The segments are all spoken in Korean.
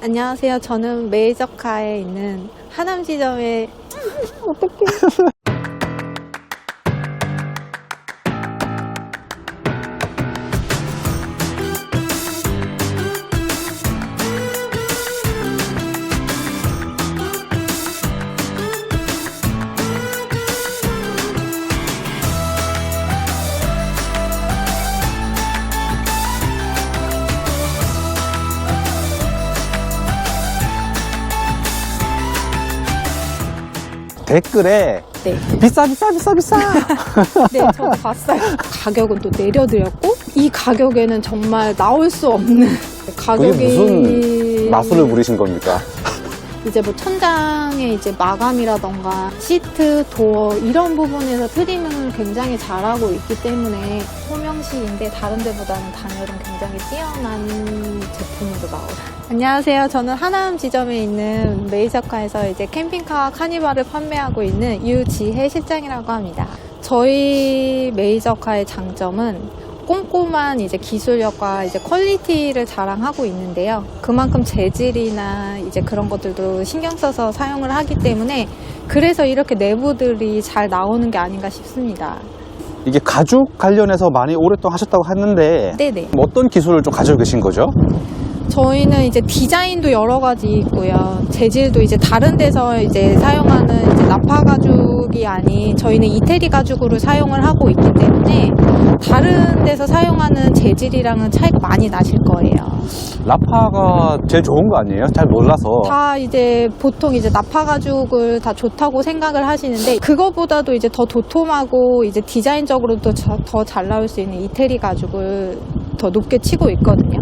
안녕하세요. 저는 메이저카에 있는 하남 지점의 댓글에 네, 비싸 비싸 비싸 비싸 네, 저도 봤어요. 가격은 또 내려드렸고 이 가격에는 정말 나올 수 없는 가격이 무슨 마술을 부리신 겁니까? 이제 뭐 천장의 이제 마감이라던가 시트, 도어 이런 부분에서 트리밍을 굉장히 잘하고 있기 때문에 소명시인데 다른 데보다는 단열은 굉장히 뛰어난 제품으로 나오요 안녕하세요. 저는 하남 지점에 있는 메이저카에서 이제 캠핑카 카니발을 판매하고 있는 유지혜 실장이라고 합니다. 저희 메이저카의 장점은 꼼꼼한 이제 기술력과 이제 퀄리티를 자랑하고 있는데요. 그만큼 재질이나 이제 그런 것들도 신경 써서 사용을 하기 때문에 그래서 이렇게 내부들이 잘 나오는 게 아닌가 싶습니다. 이게 가죽 관련해서 많이 오랫동안 하셨다고 했는데 네네. 뭐 어떤 기술을 좀 가지고 계신 거죠? 저희는 이제 디자인도 여러 가지 있고요. 재질도 이제 다른 데서 이제 사용하는 이제 나파 가죽이 아닌 저희는 이태리 가죽으로 사용을 하고 있기 때문에 다른 데서 사용하는 재질이랑은 차이가 많이 나실 거예요. 라파가 제일 좋은 거 아니에요? 잘 몰라서 다 이제 보통 이제 나파 가죽을 다 좋다고 생각을 하시는데 그거보다도 이제 더 도톰하고 이제 디자인적으로도 더 잘 나올 수 있는 이태리 가죽을 더 높게 치고 있거든요.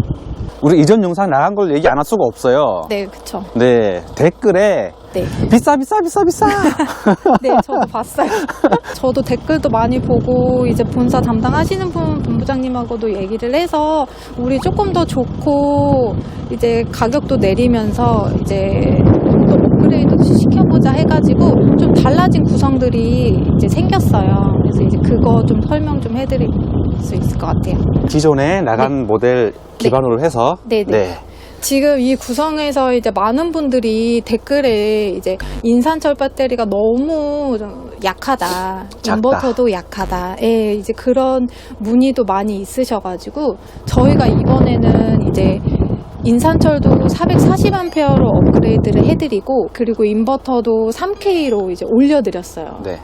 우리 이전 영상 나간 걸 얘기 안 할 수가 없어요. 네, 그쵸. 네, 댓글에 네. 비싸 비싸 비싸 비싸 네, 저도 봤어요. 저도 댓글도 많이 보고 이제 본사 담당하시는 분 본부장님하고도 얘기를 해서 우리 조금 더 좋고 이제 가격도 내리면서 이제 또 업그레이드 시켜보자 해가지고 좀 달라진 구성들이 이제 생겼어요. 그래서 이제 그거 좀 설명 좀 해드릴 수 있을 것 같아요. 기존에 나간 모델 기반으로 해서 네, 네. 지금 이 구성에서 이제 많은 분들이 댓글에 이제 인산철 배터리가 너무 좀 약하다. 작다. 인버터도 약하다. 예, 이제 그런 문의도 많이 있으셔가지고 저희가 이번에는 이제 인산철도 440A로 업그레이드를 해드리고 그리고 인버터도 3K로 이제 올려드렸어요. 네.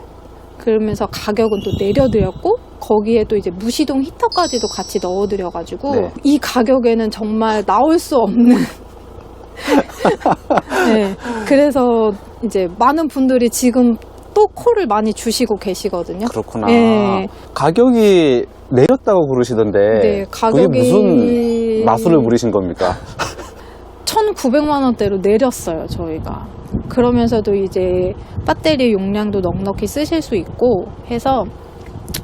그러면서 가격은 또 내려드렸고 거기에 또 이제 무시동 히터까지도 같이 넣어드려가지고 네. 이 가격에는 정말 나올 수 없는 네, 그래서 이제 많은 분들이 지금 또 콜을 많이 주시고 계시거든요. 그렇구나. 네. 가격이 내렸다고 그러시던데 네, 가격이 그게 무슨 마술을 부리신 겁니까? 1,900만 원대로 내렸어요, 저희가. 그러면서도 이제 배터리 용량도 넉넉히 쓰실 수 있고 해서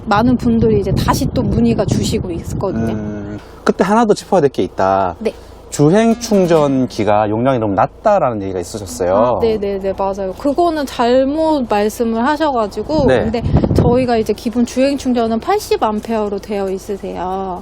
많은 분들이 이제 다시 또 문의가 주시고 있거든요. 음, 그때 하나 더 짚어야 될 게 있다. 네. 주행 충전기가 용량이 너무 낮다라는 얘기가 있으셨어요. 아, 네네네, 맞아요. 그거는 잘못 말씀을 하셔가지고. 네. 근데 저희가 이제 기본 주행 충전은 80A로 되어 있으세요.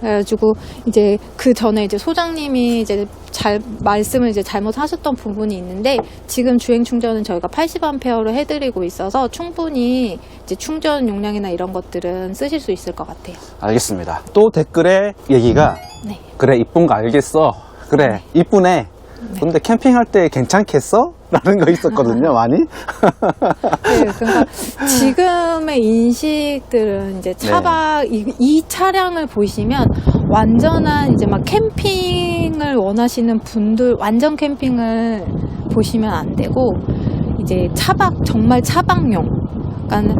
그래가지고 이제 그 전에 이제 소장님이 이제 잘 말씀을 이제 잘못하셨던 부분이 있는데 지금 주행 충전은 저희가 80A로 해드리고 있어서 충분히 이제 충전 용량이나 이런 것들은 쓰실 수 있을 것 같아요. 알겠습니다. 또 댓글에 얘기가 네. 그래 이쁜 거 알겠어. 그래 이쁘네. 근데 캠핑할 때 괜찮겠어? 라는 거 있었거든요, 많이. 네, 그러니까 지금의 인식들은 이제 차박 이, 이 차량을 보시면 완전한 이제 막 캠핑을 원하시는 분들 완전 캠핑을 보시면 안 되고 이제 차박 정말 차박용. 그러니까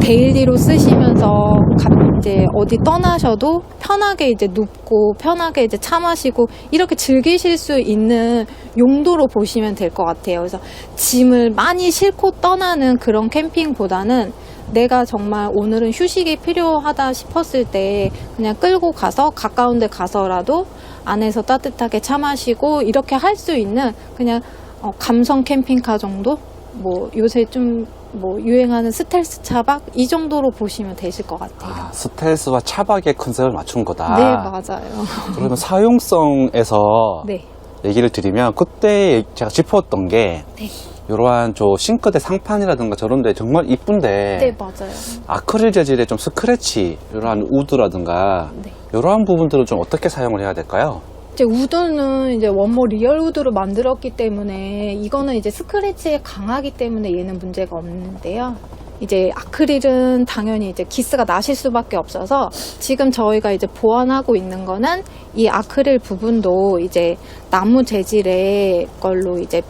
데일리로 쓰시면서 가- 이제 어디 떠나셔도 편하게 이제 눕고 편하게 이제 차 마시고 이렇게 즐기실 수 있는 용도로 보시면 될 것 같아요. 그래서 짐을 많이 싣고 떠나는 그런 캠핑보다는 내가 정말 오늘은 휴식이 필요하다 싶었을 때 그냥 끌고 가서 가까운 데 가서라도 안에서 따뜻하게 차 마시고 이렇게 할 수 있는 그냥 어, 감성 캠핑카 정도? 뭐 요새 좀 뭐 유행하는 스텔스 차박 이 정도로 보시면 되실 것 같아요. 아, 스텔스와 차박의 컨셉을 맞춘 거다. 네, 맞아요. 그러면 사용성에서 네. 얘기를 드리면 그때 제가 짚었던 게 네. 이러한 저 싱크대 상판이라든가 저런 데 정말 이쁜데 네, 맞아요. 아크릴 재질의 좀 스크래치 이러한 우드라든가 네. 이러한 부분들은 좀 어떻게 사용을 해야 될까요? 이제 우드는 이제 원모 리얼 우드로 만들었기 때문에 이거는 이제 스크래치에 강하기 때문에 얘는 문제가 없는데요. 이제 아크릴은 당연히 이제 기스가 나실 수밖에 없어서 지금 저희가 이제 보완하고 있는 거는 이 아크릴 부분도 이제 나무 재질의 걸로 이제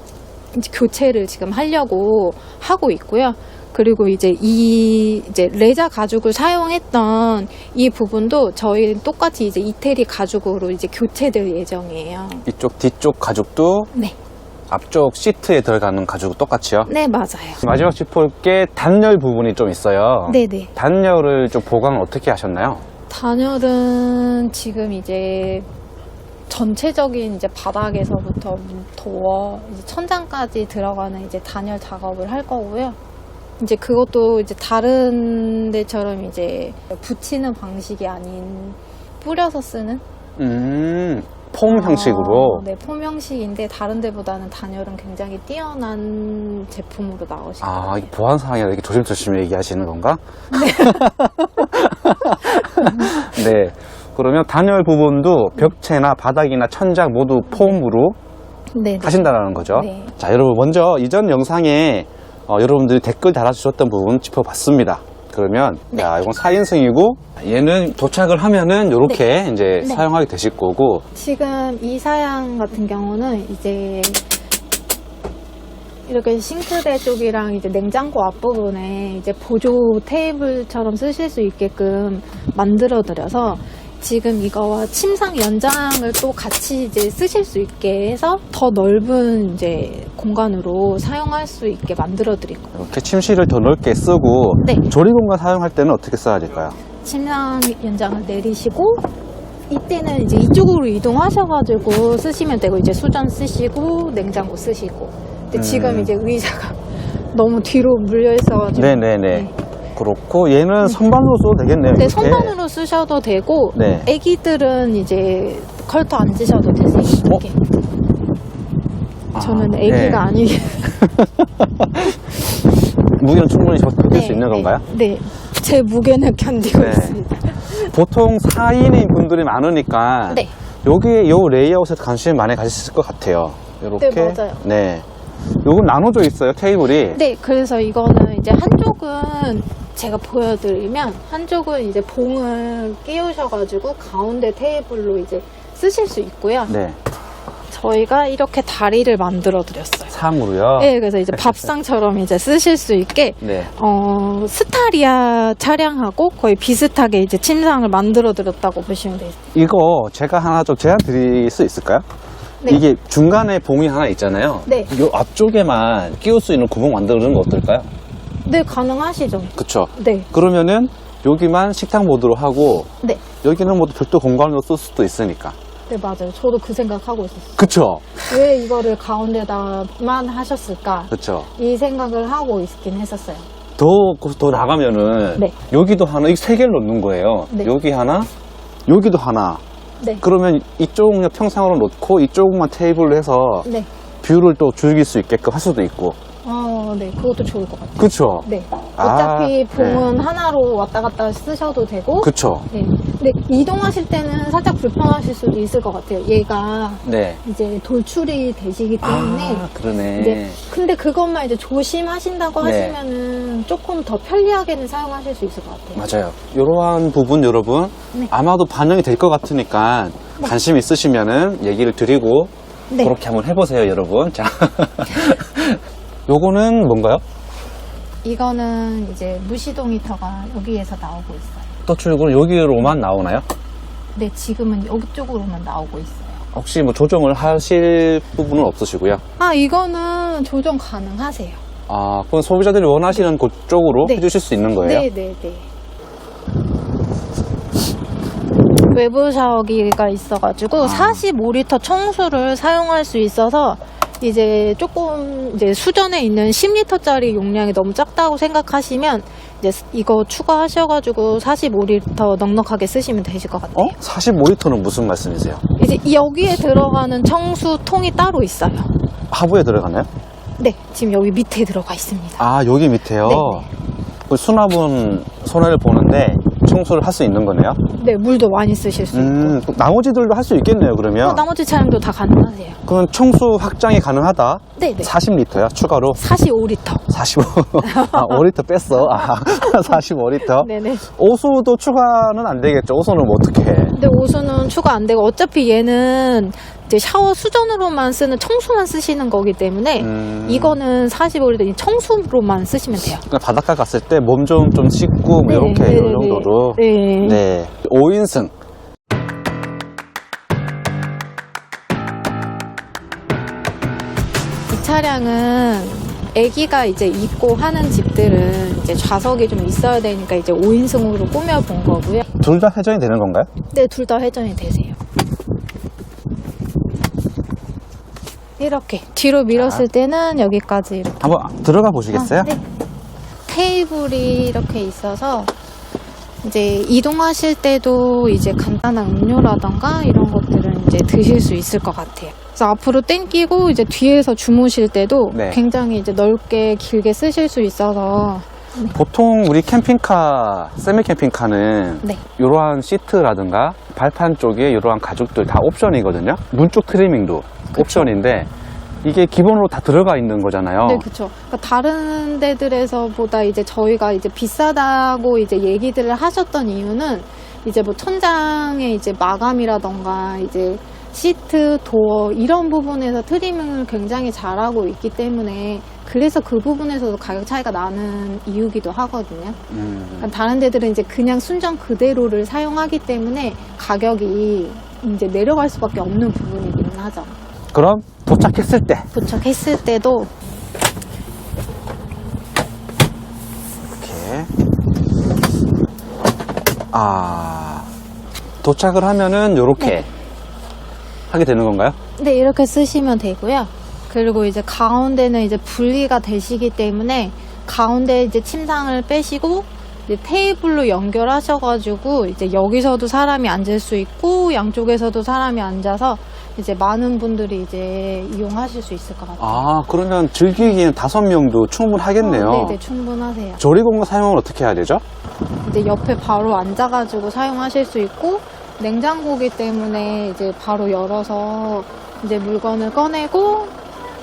교체를 지금 하려고 하고 있고요. 그리고 이제 이 이제 레자 가죽을 사용했던 이 부분도 저희 똑같이 이제 이태리 가죽으로 이제 교체될 예정이에요. 이쪽 뒤쪽 가죽도 네. 앞쪽 시트에 들어가는 가죽 똑같이요? 네, 맞아요. 마지막 짚을 게 단열 부분이 좀 있어요. 네네. 단열을 좀 보강을 어떻게 하셨나요? 단열은 지금 이제 전체적인 이제 바닥에서부터 도어 이제 천장까지 들어가는 이제 단열 작업을 할 거고요. 이제 그것도 이제 다른 데처럼 이제 붙이는 방식이 아닌 뿌려서 쓰는 음, 폼 형식으로. 아, 네, 폼 형식인데 다른 데보다는 단열은 굉장히 뛰어난 제품으로 나오실 아, 거예요. 이 보안 상황이라 이렇게 조심조심 얘기하시는 건가? 네. 그러면 단열 부분도 벽체나 바닥이나 천장 모두 폼으로 네, 네. 하신다는 거죠. 네. 자, 여러분 먼저 이전 영상에 어, 여러분들이 댓글 달아주셨던 부분 짚어봤습니다. 그러면 네. 자, 이건 4인승이고 얘는 도착을 하면은 이렇게 이제 네. 사용하게 되실 거고 지금 이 사양 같은 경우는 이제 이렇게 싱크대 쪽이랑 이제 냉장고 앞부분에 이제 보조 테이블처럼 쓰실 수 있게끔 만들어 드려서 지금 이거와 침상 연장을 또 같이 이제 쓰실 수 있게 해서 더 넓은 이제 공간으로 사용할 수 있게 만들어 드릴 거예요. 이렇게 침실을 더 넓게 쓰고 네. 조리 공간 사용할 때는 어떻게 써야 될까요? 침상 연장을 내리시고 이때는 이제 이쪽으로 이동하셔가지고 쓰시면 되고 이제 수전 쓰시고 냉장고 쓰시고 근데 음. 지금 이제 의자가 너무 뒤로 물려 있어가지고 네네네. 그렇고 얘는 선반으로 써도 되겠네요. 네, 이렇게. 선반으로 쓰셔도 되고 네. 애기들은 이제 컬터 앉으셔도 되세요 이렇게 아, 저는 네. 애기가 아니기 무게는 충분히 버틸 수 있는 네, 건가요? 네, 제 무게는 견디고 네. 있습니다 보통 4인인 분들이 많으니까 네. 여기 요 레이아웃에 관심이 많이 가지실 것 같아요. 이렇게 네, 맞아요. 네. 요건 나눠져 있어요 테이블이. 네, 그래서 이거는 이제 한쪽은 제가 보여드리면 한쪽은 이제 봉을 끼우셔가지고 가운데 테이블로 이제 쓰실 수 있고요. 네. 저희가 이렇게 다리를 만들어 드렸어요. 상으로요. 네, 그래서 이제 밥상처럼 이제 쓰실 수 있게 네. 어, 스타리아 차량하고 거의 비슷하게 이제 침상을 만들어 드렸다고 보시면 돼요. 이거 제가 하나 좀 제안 드릴 수 있을까요? 네. 이게 중간에 봉이 하나 있잖아요. 네. 요 앞쪽에만 끼울 수 있는 구멍 만드는 거 어떨까요? 네, 가능하시죠? 그쵸. 네, 그러면은 여기만 식탁 모드로 하고 네, 여기는 뭐 별도 공간으로 쓸 수도 있으니까. 네 맞아요. 저도 그 생각하고 있었어요. 그쵸. 왜 이거를 가운데다만 하셨을까? 그쵸. 이 생각을 하고 있긴 했었어요. 더, 더 나가면은 네. 여기도 하나, 이 세 개를 넣는 거예요. 네. 여기 하나, 여기도 하나. 네. 그러면 이쪽은 평상으로 놓고 이쪽만 테이블로 해서 네. 뷰를 또 즐길 수 있게끔 할 수도 있고. 어, 네. 그것도 좋을 것 같아요. 그쵸. 네. 아, 어차피 봉은 하나로 왔다 갔다 쓰셔도 되고. 그쵸. 네. 근데 이동하실 때는 살짝 불편하실 수도 있을 것 같아요. 얘가 네. 이제 돌출이 되시기 때문에. 아, 그러네. 네. 근데 그것만 이제 조심하신다고 네. 하시면은 조금 더 편리하게는 사용하실 수 있을 것 같아요. 맞아요. 이러한 부분 여러분 네. 아마도 반영이 될 것 같으니까 관심 있으시면은 얘기를 드리고 네. 그렇게 한번 해보세요, 여러분. 자, 요거는 뭔가요? 이거는 이제 무시동 히터가 여기에서 나오고 있어요. 또 출구는 여기로만 나오나요? 네, 지금은 여기 쪽으로만 나오고 있어요. 혹시 뭐 조정을 하실 부분은 없으시고요. 아, 이거는 조정 가능하세요. 아, 그럼 소비자들이 원하시는 그쪽으로 네. 해주실 수 있는 거예요? 네, 네, 네. 외부 샤워기가 있어가지고 아. 45리터 청수를 사용할 수 있어서 이제 조금 이제 수전에 있는 10리터짜리 용량이 너무 작다고 생각하시면 이제 이거 추가하셔가지고 45리터 넉넉하게 쓰시면 되실 것 같아요. 어? 45리터는 무슨 말씀이세요? 이제 이 여기에 들어가는 청수통이 따로 있어요. 하부에 들어가나요? 네, 지금 여기 밑에 들어가 있습니다. 아, 여기 밑에요? 네, 그 수납은 손해를 보는데 청소를 할 수 있는 거네요? 네, 물도 많이 쓰실 수 있고. 음, 또 나머지들도 할 수 있겠네요, 그러면? 어, 나머지 차량도 다 가능하세요. 그럼 청수 확장이 가능하다? 네, 네. 40리터야, 추가로? 45리터. 45, 아, 5리터 뺐어. 아, 45리터? 네네. 오수도 추가는 안 되겠죠? 오수는 뭐 어떻게 해? 근데 오수는 추가 안 되고 어차피 얘는 이제 샤워 수전으로만 쓰는 청수만 쓰시는 거기 때문에 음. 이거는 45리터 청수로만 쓰시면 돼요. 그냥 바닷가 갔을 때 몸 좀 좀 씻고 뭐 네, 이렇게 네, 이 네, 정도로. 네. 네. 5인승. 이 차량은 아기가 이제 있고 하는 집들은 이제 좌석이 좀 있어야 되니까 이제 5인승으로 꾸며본 거고요. 둘 다 회전이 되는 건가요? 네, 둘 다 회전이 되세요. 이렇게 뒤로 밀었을 때는 여기까지 이렇게 한번 들어가 보시겠어요? 아, 네. 테이블이 이렇게 있어서 이제 이동하실 때도 이제 간단한 음료라던가 이런 것들은 이제 드실 수 있을 것 같아요. 그래서 앞으로 땡기고 이제 뒤에서 주무실 때도 네. 굉장히 이제 넓게 길게 쓰실 수 있어서 보통 우리 캠핑카, 세미 캠핑카는 네. 이러한 시트라든가 발판 쪽에 이러한 가죽들 다 옵션이거든요. 문쪽 트리밍도 옵션인데 이게 기본으로 다 들어가 있는 거잖아요. 네, 그렇죠. 그러니까 다른 데들에서보다 이제 저희가 이제 비싸다고 이제 얘기들을 하셨던 이유는 이제 뭐 천장에 이제 마감이라던가 이제 시트, 도어 이런 부분에서 트리밍을 굉장히 잘하고 있기 때문에 그래서 그 부분에서도 가격 차이가 나는 이유기도 하거든요. 음, 그러니까 다른 데들은 이제 그냥 순정 그대로를 사용하기 때문에 가격이 이제 내려갈 수밖에 없는 부분이기는 하죠. 그럼 도착했을 때 도착했을 때도 이렇게 아 도착을 하면은 이렇게 네. 하게 되는 건가요? 네, 이렇게 쓰시면 되고요. 그리고 이제 가운데는 이제 분리가 되시기 때문에 가운데 이제 침상을 빼시고 이제 테이블로 연결하셔가지고 이제 여기서도 사람이 앉을 수 있고 양쪽에서도 사람이 앉아서 이제 많은 분들이 이제 이용하실 수 있을 것 같아요. 아 그러면 즐기기엔 다섯 명도 충분하겠네요. 어, 네네, 충분하세요. 조리공간 사용을 어떻게 해야 되죠? 이제 옆에 바로 앉아가지고 사용하실 수 있고 냉장고기 때문에 이제 바로 열어서 이제 물건을 꺼내고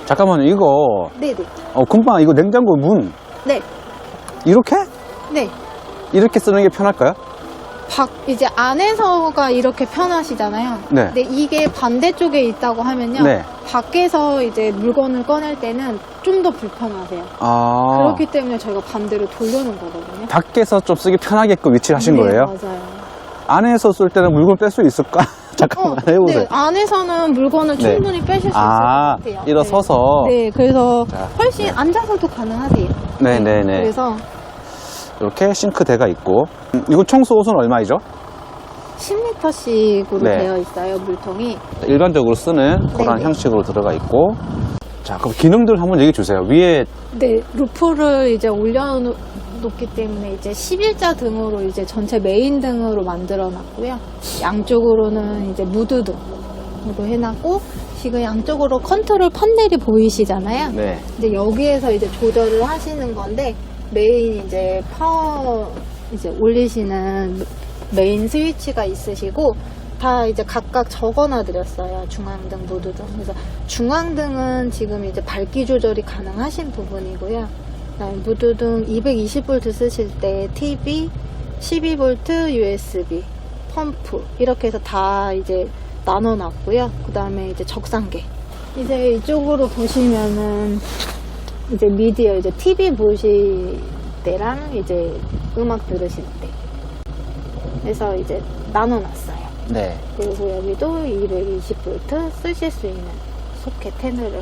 잠깐만요 이거 네네 어, 금방 이거 냉장고 문 네 이렇게 네. 이렇게 쓰는 게 편할까요? 밖 이제 안에서가 이렇게 편하시잖아요. 네. 근데 이게 반대쪽에 있다고 하면요. 네. 밖에서 이제 물건을 꺼낼 때는 좀 더 불편하세요. 아 그렇기 때문에 저희가 반대로 돌려놓은 거거든요. 밖에서 좀 쓰기 편하게끔 위치를 하신 네, 거예요? 맞아요. 안에서 쓸 때는 물건 뺄 수 있을까? 잠깐만 해보세요. 네, 안에서는 물건을 네. 충분히 빼실 수 아 있을 것 같아요. 일어서서 네, 네, 그래서 자, 훨씬 네. 앉아서도 가능하세요. 네네네 그래서 이렇게 싱크대가 있고 음, 이거 청소 옷은 얼마이죠? 10리터씩으로 네. 되어 있어요, 물통이. 일반적으로 쓰는 그런 네네. 형식으로 들어가 있고 자 그럼 기능들 한번 얘기해 주세요 위에 네, 루프를 이제 올려놓기 때문에 이제 11자 등으로 이제 전체 메인 등으로 만들어 놨고요. 양쪽으로는 이제 무드 등으로 해놨고, 지금 양쪽으로 컨트롤 판넬이 보이시잖아요. 네 이제 여기에서 이제 조절을 하시는 건데, 메인 이제 파워 이제 올리시는 메인 스위치가 있으시고, 다 이제 각각 적어놔 드렸어요. 중앙등, 무드등. 그래서 중앙등은 지금 이제 밝기 조절이 가능하신 부분이고요. 무드등 220V 쓰실 때 TV, 12V USB, 펌프 이렇게 해서 다 이제 나눠 놨고요. 그 다음에 이제 적상계. 이제 이쪽으로 보시면은 이제 미디어 이제 TV 보실 때랑 이제 음악 들으실 때. 그래서 이제 나눠놨어요. 네. 그리고 여기도 220V 쓰실 수 있는 소켓 테너를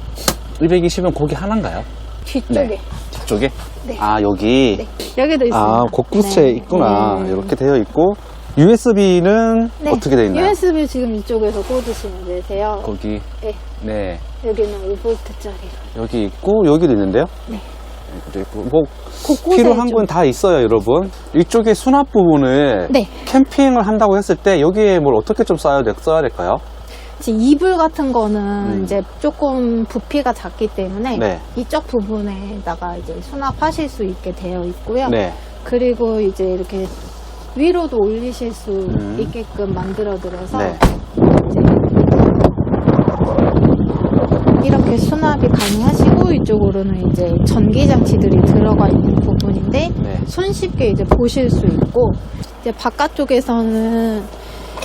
220은 거기 하나인가요? 뒤쪽에 네. 뒤쪽에? 네. 아 여기 네, 여기도 있습니다. 아 곳곳에 네. 있구나 네. 이렇게 되어 있고 USB는 네. 어떻게 되어 있나요? USB 지금 이쪽에서 꽂으시면 되세요. 거기 네. 네 여기는 5V짜리로. 여기 있고 여기도 있는데요? 네. 이제 뭐 곳곳에 필요한 좀- 건 다 있어요, 여러분. 이쪽에 수납 부분을 네. 캠핑을 한다고 했을 때 여기에 뭘 어떻게 좀 써야, 돼, 써야 될까요? 지금 이불 같은 거는 음. 이제 조금 부피가 작기 때문에 네. 이쪽 부분에다가 이제 수납하실 수 있게 되어 있고요. 네. 그리고 이제 이렇게 위로도 올리실 수 음. 있게끔 만들어 드려서 네. 이제 이렇게 수납이 가능하시고 이쪽으로는 이제 전기 장치들이 들어가 있는 부분인데 네. 손쉽게 이제 보실 수 있고 이제 바깥쪽에서는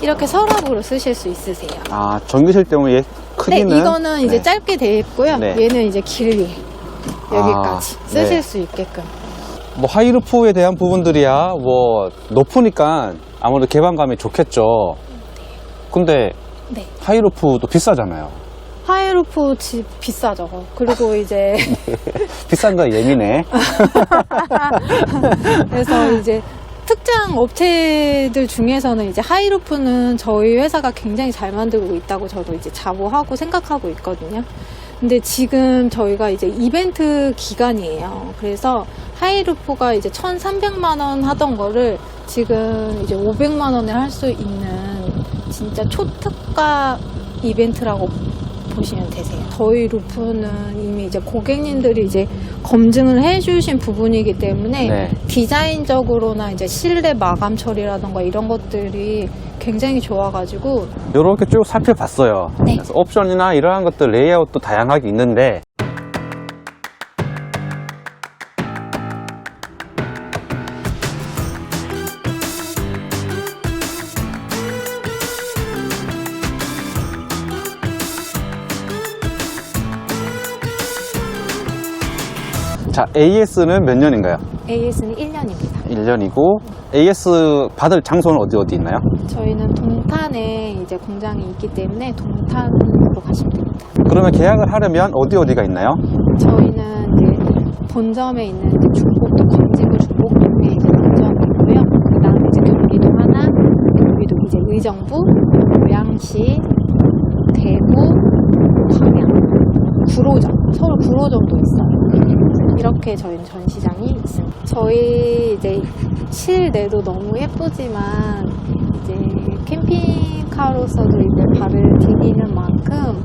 이렇게 서랍으로 쓰실 수 있으세요. 아, 전기실 때문에 얘 크기는? 네, 이거는 이제 네. 짧게 되어 있고요. 네. 얘는 이제 길게 여기까지 아, 쓰실 네. 수 있게끔. 뭐 하이루프에 대한 부분들이야 뭐 높으니까 아무래도 개방감이 좋겠죠. 근데 네. 하이루프도 비싸잖아요. 하이루프 집 비싸죠. 그리고 이제 비싼 거 예민해. 그래서 이제 특정 업체들 중에서는 이제 하이루프는 저희 회사가 굉장히 잘 만들고 있다고 저도 이제 자부하고 생각하고 있거든요. 근데 지금 저희가 이제 이벤트 기간이에요. 그래서 하이루프가 이제 1,300만 원 하던 거를 지금 이제 500만 원에 할 수 있는 진짜 초특가 이벤트라고 보시면 되세요. 저희 루프는 이미 이제 고객님들이 이제 검증을 해주신 부분이기 때문에 네. 디자인적으로나 이제 실내 마감 처리라던가 이런 것들이 굉장히 좋아가지고 이렇게 쭉 살펴봤어요. 네. 그래서 옵션이나 이러한 것들 레이아웃도 다양하게 있는데 자, AS는 몇 년인가요? AS는 1년입니다. 1년이고 AS 받을 장소는 어디 어디 있나요? 저희는 동탄에 이제 공장이 있기 때문에 동탄으로 가시면 됩니다. 그러면 계약을 하려면 어디 어디가 있나요? 저희는 이제 본점에 있는 이제 중곡도 광진구 중곡동에 이제 본점이 있고요. 그다음에 이제 경기도 하나, 경기도 이제 의정부, 고양시, 대구, 광양, 구로점, 서울 구로점도 있어요. 이렇게 저희는 전시장이 있습니다. 저희 이제 실내도 너무 예쁘지만 이제 캠핑카로서도 이제 발을 디디는 만큼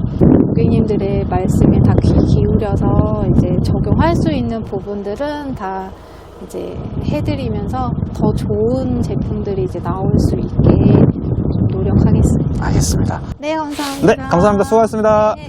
고객님들의 말씀에 다 귀 기울여서 이제 적용할 수 있는 부분들은 다 이제 해드리면서 더 좋은 제품들이 이제 나올 수 있게 좀 노력하겠습니다. 알겠습니다. 네, 감사합니다. 네, 감사합니다. 수고하셨습니다. 네.